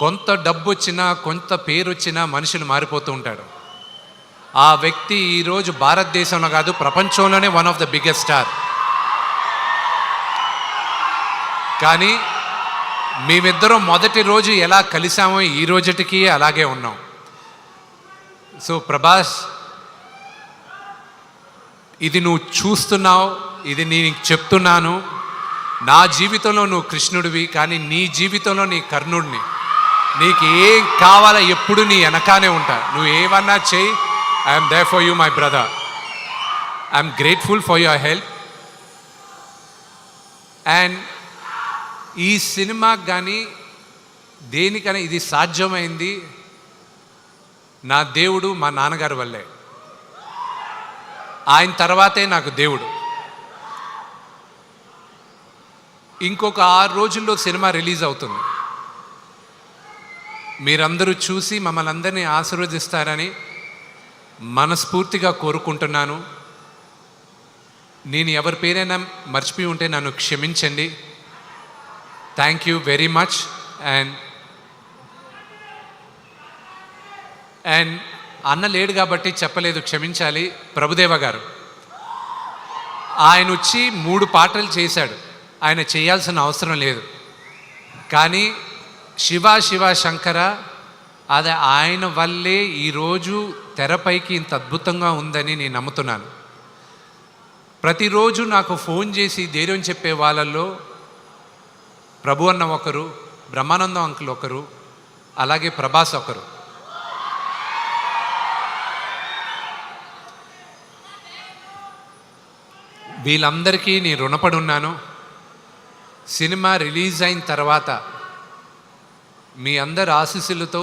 కొంత డబ్బు వచ్చినా కొంత పేరు వచ్చినా మనుషులు మారిపోతూ ఉంటాడు ఆ వ్యక్తి ఈరోజు భారతదేశంలో కాదు ప్రపంచంలోనే one of the biggest star కానీ మేమిద్దరం మొదటి రోజు ఎలా కలిసామో ఈ రోజుటికి అలాగే ఉన్నాం. సో ప్రభాస్ ఇది నువ్వు చూస్తున్నావు ఇది నేను చెప్తున్నాను. నా జీవితంలో నువ్వు కృష్ణుడివి కానీ నీ జీవితంలో నీ కర్ణుడిని. నీకు ఏం కావాలో ఎప్పుడు నీ వెనకానే ఉంటా. నువ్వు ఏమన్నా చేయి I'm there for you my brother I'm grateful for your help and ఈ సినిమాకి కానీ దేనికైనా ఇది సాధ్యమైంది. నా దేవుడు మా నాన్నగారి వల్లే. ఆయన తర్వాతే నాకు దేవుడు. ఇంకొక ఆరు రోజుల్లో సినిమా రిలీజ్ అవుతుంది. మీరందరూ చూసి మమ్మల్ని అందరినీ ఆశీర్వదిస్తారని మనస్ఫూర్తిగా కోరుకుంటున్నాను. నేను ఎవరి పేరైనా మర్చిపోయి ఉంటే నన్ను క్షమించండి. Thank you very much and and అన్న లేడు కాబట్టి చెప్పలేదు క్షమించాలి. ప్రభుదేవ గారు ఆయన వచ్చి మూడు పాటలు చేశాడు. ఆయన చేయాల్సిన అవసరం లేదు. కానీ శివ శివ శంకర అది ఆయన వల్లే ఈరోజు తెరపైకి ఇంత అద్భుతంగా ఉందని నేను నమ్ముతున్నాను. ప్రతిరోజు నాకు ఫోన్ చేసి ధైర్యం చెప్పే వాళ్ళల్లో ప్రభు అన్న ఒకరు బ్రహ్మానందం అంకుల్ ఒకరు అలాగే ప్రభాస్ ఒకరు. వీళ్ళందరికీ నేను రుణపడి ఉన్నాను. సినిమా రిలీజ్ అయిన తర్వాత మీ అందరి ఆశీస్సులతో